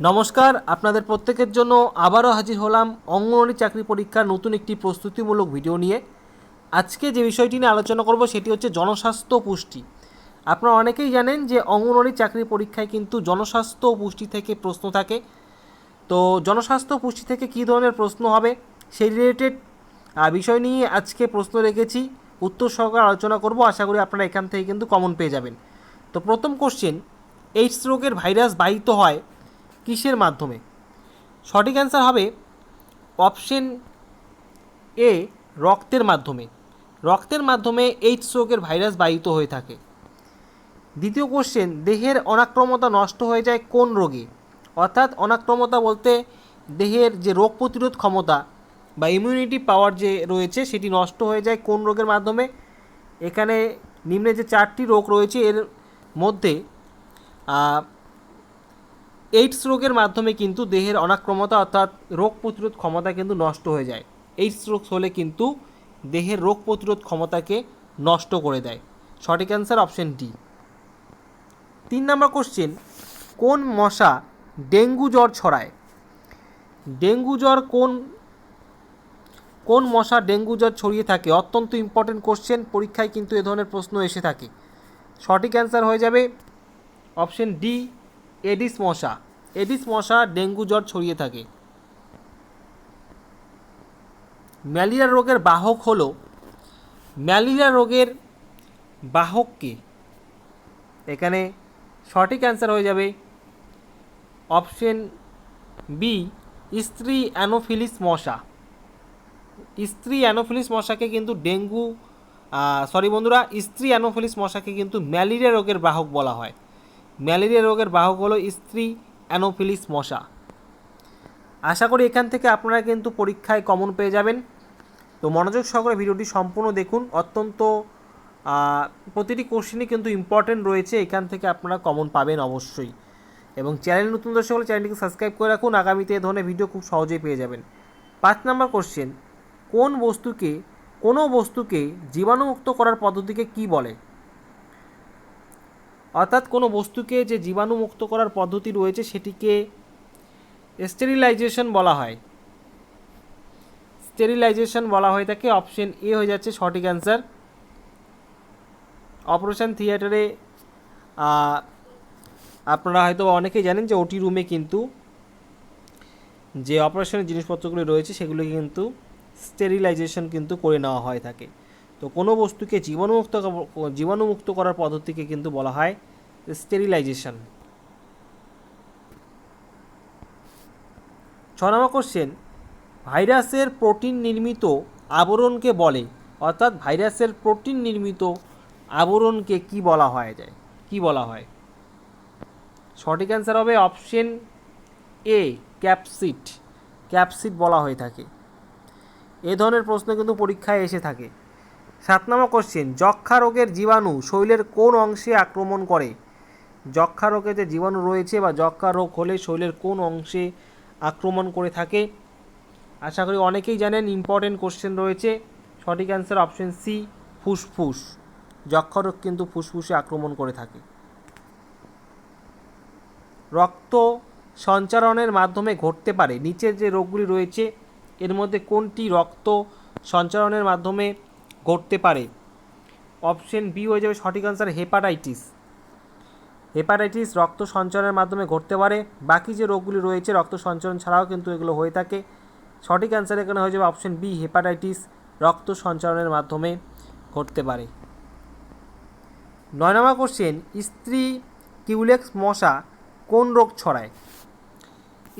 নমস্কার, আপনাদের প্রত্যেকের জন্য আবারও হাজির হলাম অঙ্গনওয়াড়ি চাকরি পরীক্ষার নতুন একটি প্রস্তুতিমূলক ভিডিও নিয়ে। আজকে যে বিষয়টি নিয়ে আলোচনা করব সেটি হচ্ছে জনস্বাস্থ্য পুষ্টি। আপনারা অনেকেই জানেন যে অঙ্গনওয়াড়ি চাকরি পরীক্ষায় কিন্তু জনস্বাস্থ্য পুষ্টি থেকে প্রশ্ন থাকে। তো জনস্বাস্থ্য পুষ্টি থেকে কী ধরনের প্রশ্ন হবে সেই রিলেটেড বিষয় নিয়ে আজকে প্রশ্ন রেখেছি। উত্তর সহকারে আলোচনা করব। আশা করি আপনারা এখান থেকে কিন্তু কমন পেয়ে যাবেন। তো প্রথম কোশ্চেন এইডস রোগের ভাইরাস বাহিত হয় কিসের মাধ্যমে? সঠিক অ্যান্সার হবে অপশন এ রক্তের মাধ্যমে। রক্তের মাধ্যমে এইডস রোগের ভাইরাস বাহিত হয়ে থাকে। দ্বিতীয় কোশ্চেন দেহের অনাক্রমতা নষ্ট হয়ে যায় কোন রোগে? অর্থাৎ অনাক্রমতা বলতে দেহের যে রোগ প্রতিরোধ ক্ষমতা বা ইমিউনিটি পাওয়ার যে রয়েছে, সেটি নষ্ট হয়ে যায় কোন রোগের মাধ্যমে? এখানে নিম্নে যে চারটি রোগ রয়েছে, এর মধ্যে এইডস রোগের মাধ্যমে কিন্তু দেহের অনাক্রমতা অর্থাৎ রোগ প্রতিরোধ ক্ষমতা কিন্তু নষ্ট হয়ে যায়। এইডস রোগ হলে কিন্তু দেহের রোগ প্রতিরোধ ক্ষমতাকে নষ্ট করে দেয়। সঠিক অ্যান্সার অপশন ডি। তিন নম্বর কোশ্চেন, কোন মশা ডেঙ্গু জ্বর ছড়ায়? ডেঙ্গু জ্বর কোন কোন মশা ডেঙ্গু জ্বর ছড়িয়ে থাকে? অত্যন্ত ইম্পর্টেন্ট কোশ্চেন পরীক্ষায় কিন্তু এ ধরনের প্রশ্ন এসে থাকে। সঠিক অ্যান্সার হয়ে যাবে অপশন ডি এডিস মশা। এডিস মশা ডেঙ্গু জ্বর ছড়িয়ে থাকে। ম্যালেরিয়া রোগের বাহক হলো, ম্যালেরিয়া রোগের বাহককে, এখানে সঠিক অ্যান্সার হয়ে যাবে অপশন বি স্ত্রী অ্যানোফিলিস মশা। স্ত্রী অ্যানোফিলিস মশাকে কিন্তু ডেঙ্গু সরি বন্ধুরা, স্ত্রী অ্যানোফিলিস মশাকে কিন্তু ম্যালেরিয়া রোগের বাহক বলা হয়। ম্যালেরিয়া রোগের বাহক হলো স্ত্রী অ্যানোফিলিস মশা। আশা করি এখান থেকে আপনারা কিন্তু পরীক্ষায় কমন পেয়ে যাবেন। তো মনোযোগ সহকারে ভিডিওটি সম্পূর্ণ দেখুন। অত্যন্ত প্রতিটি কোশ্চেনই কিন্তু ইম্পর্টেন্ট রয়েছে। এখান থেকে আপনারা কমন পাবেন অবশ্যই। এবং চ্যানেল নতুন দর্শক হলে চ্যানেলটিকে সাবস্ক্রাইব করে রাখুন। আগামীতে এ ধরনের ভিডিও খুব সহজেই পেয়ে যাবেন। পাঁচ নম্বর কোশ্চেন কোন বস্তুকে, কোনো বস্তুকে জীবাণুমুক্ত করার পদ্ধতিকে কি বলে? অর্থাৎ কোনো বস্তুকে যে জীবাণুমুক্ত করার পদ্ধতি রয়েছে সেটিকে স্টেরিলাইজেশন বলা হয়। স্টেরিলাইজেশন বলা হয়ে থাকে, অপশন এ হয়ে যাচ্ছে সঠিক অ্যান্সার। অপারেশন থিয়েটারে আপনারা হয়তো অনেকেই জানেন যে ওটি রুমে কিন্তু যে অপারেশনের জিনিসপত্রগুলি রয়েছে সেগুলি কিন্তু স্টেরিলাইজেশন কিন্তু করে নেওয়া হয় থাকে। তো কোনো বস্তুকে জীবাণুমুক্ত জীবাণুমুক্ত করার পদ্ধতিকে কিন্তু বলা হয় স্টেরিলাইজেশন ছ নম্বর কোশ্চেন ভাইরাসের প্রোটিন নির্মিত আবরণকে বলে, অর্থাৎ ভাইরাসের প্রোটিন নির্মিত আবরণকে কি বলা হয় যায়? কি বলা হয়? সঠিক অ্যান্সার হবে অপশন এ ক্যাপসিড ক্যাপসিড বলা হয়ে থাকে। এ ধরনের প্রশ্ন কিন্তু পরীক্ষায় এসে থাকে। সাত নম্বর কোশ্চেন যক্ষা রোগের জীবাণু শরীরের কোন অংশে আক্রমণ করে? যক্ষা রোগে যে জীবাণু রয়েছে বা যক্ষা রোগ হলে শরীরের কোন অংশে আক্রমণ করে থাকে? আশা করি অনেকেই জানেন ইম্পর্টেন্ট কোশ্চেন রয়েছে। সঠিক অ্যান্সার অপশন সি ফুসফুস। যক্ষা রোগ কিন্তু ফুসফুসে আক্রমণ করে থাকে। রক্ত সঞ্চারণের মাধ্যমে ঘটতে পারে। নিচের যে রোগগুলি রয়েছে, এর মধ্যে কোনটি রক্ত সঞ্চারণের মাধ্যমে ঘটতে পারে। অপশন বি হয়ে যাবে সঠিক আনসার হেপাটাইটিস হেপাটাইটিস রক্ত সঞ্চারণের মাধ্যমে ঘটতে পারে। বাকি যে রোগগুলি রয়েছে রক্ত সঞ্চারণ ছাড়াও কিন্তু এগুলো হয়ে থাকে। সঠিক অ্যান্সার এখানে হয়ে যাবে অপশন বি হেপাটাইটিস রক্ত সঞ্চারণের মাধ্যমে ঘটতে পারে। নয় নম্বর কোশ্চেন স্ত্রী কিউলেক্স মশা কোন রোগ ছড়ায়?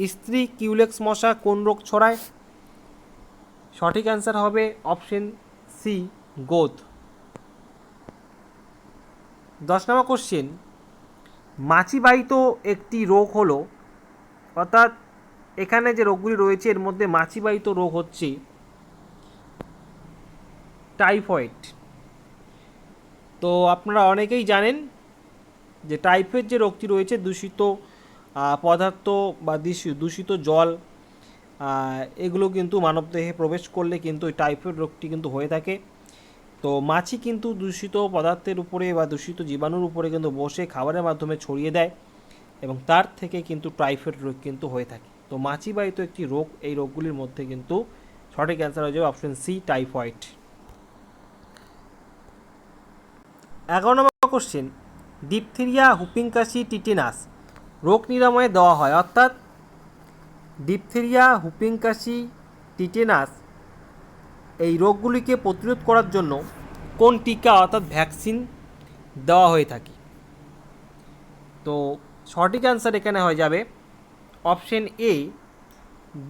স্ত্রী কিউলেক্স মশা কোন রোগ ছড়ায়? সঠিক অ্যান্সার হবে অপশন সি গোদ দশ নম্বর কোশ্চেন মাছিবাহিত একটি রোগ হলো, অর্থাৎ এখানে যে রোগগুলি রয়েছে, এর মধ্যে মাছিবাহিত রোগ হচ্ছে টাইফয়েড। তো আপনারা অনেকেই জানেন যে টাইফয়েড যে রোগটি রয়েছে, দূষিত পদার্থ বা দূষি- দূষিত জল এগুলো কিন্তু মানবদেহে প্রবেশ করলে কিন্তু এই টাইফয়েড রোগটি কিন্তু হয়ে থাকে। তো মাছি কিন্তু দূষিত পদার্থের উপরে বা দূষিত জীবাণুর উপরে কিন্তু বসে খাবারের মাধ্যমে ছড়িয়ে দেয় এবং তার থেকে কিন্তু টাইফয়েড রোগ কিন্তু হয়ে থাকে। তো মাছিবাহিত একটি রোগ, এই রোগগুলির মধ্যে কিন্তু সঠিক অ্যান্সার হয়ে যাবে অপশন সি টাইফয়েড এগারো নম্বর কোশ্চেন ডিপথেরিয়া হুপিং কাশি টিটেনাস রোগ নিরাময়ে দেওয়া হয়, অর্থাৎ ডিপথেরিয়া হুপিং কাশি টিটেনাস এই রোগগুলিকে প্রতিরোধ করার জন্য কোন টিকা অর্থাৎ ভ্যাকসিন দেওয়া হয়ে থাকে? তো সঠিক অ্যান্সার এখানে হয়ে যাবে option A,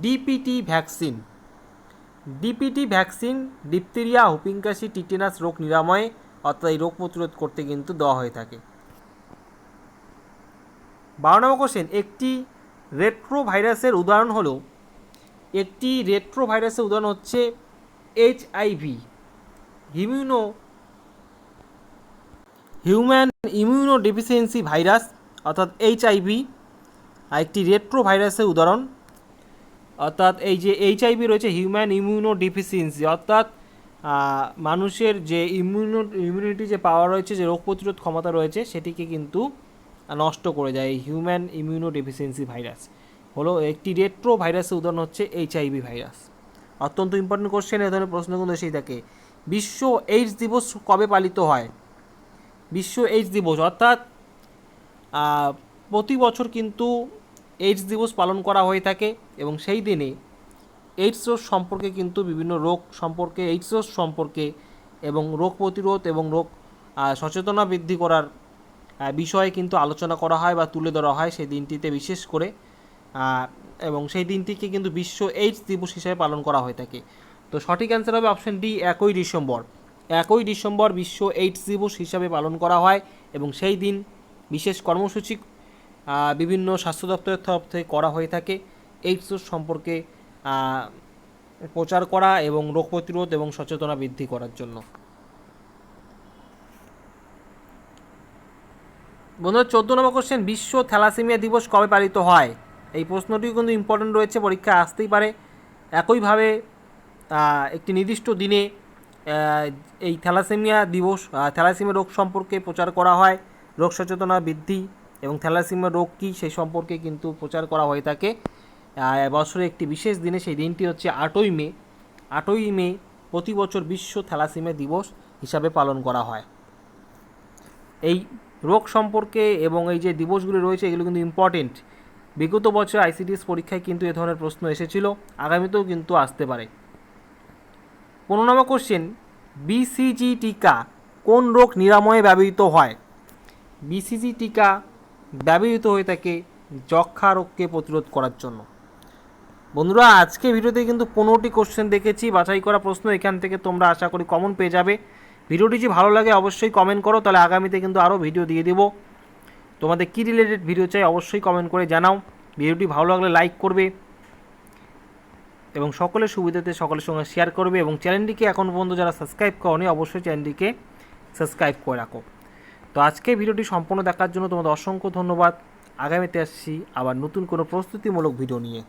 DPT vaccine. DPT vaccine, diphtheria, হুপিংকাশি, tetanus রোগ নিরাময়ে অর্থাৎ এই রোগ প্রতিরোধ করতে কিন্তু দেওয়া হয়ে থাকে। বারো নম্বর কোশ্চেন একটি রেট্রো ভাইরাসের উদাহরণ হলো, একটি রেট্রো ভাইরাসের উদাহরণ হচ্ছে HIV immuno human immunodeficiency virus অর্থাৎ এইচআইভি আর একটি রেট্রো ভাইরাসের উদাহরণ, অর্থাৎ এই যে এইচআইভি রয়েছে হিউম্যান ইমিউনো ডেফিসিয়েন্সি অর্থাৎ মানুষের যে ইমিউনো ইমিউনিটি যে পাওয়ার রয়েছে, যে রোগ প্রতিরোধ ক্ষমতা রয়েছে, সেটিকে কিন্তু নষ্ট করে যায় এই হিউম্যান ইমিউনো ডেফিসিয়েন্সি ভাইরাস হলো একটি রেট্রো ভাইরাসের উদাহরণ হচ্ছে এইচআইভি ভাইরাস অত্যন্ত ইম্পর্টেন্ট কোশ্চেন এ ধরনের প্রশ্ন কিন্তু এসেই থাকে। বিশ্ব এইডস দিবস কবে পালিত হয়? বিশ্ব এইডস দিবস, অর্থাৎ প্রতি বছর কিন্তু এইডস দিবস পালন করা হয়ে থাকে এবং সেই দিনে এইডস রোগ সম্পর্কে কিন্তু বিভিন্ন রোগ সম্পর্কে এইডস রোগ সম্পর্কে এবং রোগ প্রতিরোধ এবং রোগ সচেতনা বৃদ্ধি করার বিষয়ে কিন্তু আলোচনা করা হয় বা তুলে ধরা হয় সেই দিনটিতে বিশেষ করে এবং সেই দিনটিকে কিন্তু বিশ্ব এইডস দিবস হিসেবে পালন করা হয়ে থাকে। তো সঠিক অ্যান্সার হবে অপশন ডি, একই ডিসেম্বর। একই ডিসেম্বর বিশ্ব এইডস দিবস হিসাবে পালন করা হয় এবং সেই দিন বিশেষ কর্মসূচি বিভিন্ন স্বাস্থ্য দপ্তরের তরফ থেকে করা হয়ে থাকে। এইডস সম্পর্কে প্রচার করা এবং রোগ প্রতিরোধ এবং সচেতনা বৃদ্ধি করার জন্য। বন্ধুরা চোদ্দ নম্বর কোশ্চেন বিশ্ব থ্যালাসেমিয়া দিবস কবে পালিত হয়? এই প্রশ্নটিও কিন্তু ইম্পর্টেন্ট রয়েছে, পরীক্ষা আসতেই পারে। একইভাবে একটি নির্দিষ্ট দিনে এই থ্যালাসেমিয়া দিবস থ্যালাসেমিয়া রোগ সম্পর্কে প্রচার করা হয়। রোগ সচেতনা বৃদ্ধি এবং থ্যালাসেমিয়া রোগ কী, সেই সম্পর্কে কিন্তু প্রচার করা হয়ে থাকে। বছরে একটি বিশেষ দিনে, সেই দিনটি হচ্ছে আটই মে। আটই মে প্রতি বছর বিশ্ব থ্যালাসেমিয়া দিবস হিসাবে পালন করা হয়। এই রোগ সম্পর্কে এবং এই যে দিবসগুলি রয়েছে, এগুলো কিন্তু ইম্পর্টেন্ট বিগত বছর আইসিডিএস পরীক্ষায় কিন্তু এ ধরনের প্রশ্ন এসেছিল, আগামীতেও কিন্তু আসতে পারে। পনেরো নম্বর কোশ্চেন বিসিজি টিকা কোন রোগ নিরাময়ে ব্যবহৃত হয়? বিসিজি টিকা ব্যবহৃত হয়ে থাকে যক্ষা রোগকে প্রতিরোধ করার জন্য। বন্ধুরা, আজকে ভিডিওতে কিন্তু পনেরোটি কোশ্চেন দেখেছি, বাছাই করা প্রশ্ন এখান থেকে তোমরা আশা করি কমন পেয়ে যাবে। ভিডিওটি যদি ভালো লাগে অবশ্যই কমেন্ট করো, তাহলে আগামীতে কিন্তু আরও ভিডিও দিয়ে দেবো। তোমাদের কী রিলেটেড ভিডিও চাই অবশ্যই কমেন্ট করে জানাও। ভিডিওটি ভালো লাগলে লাইক করবে এবং সকলের সুবিধাতে সকলের সঙ্গে শেয়ার করবে এবং চ্যানেলটিকে এখন পর্যন্ত যারা সাবস্ক্রাইব করনি, অবশ্যই চ্যানেলটিকে সাবস্ক্রাইব করে রাখো। তো আজকে ভিডিওটি সম্পূর্ণ দেখার জন্য তোমাদের অসংখ্য ধন্যবাদ। আগামীতে আসছি আবার নতুন কোনো প্রস্তুতিমূলক ভিডিও নিয়ে।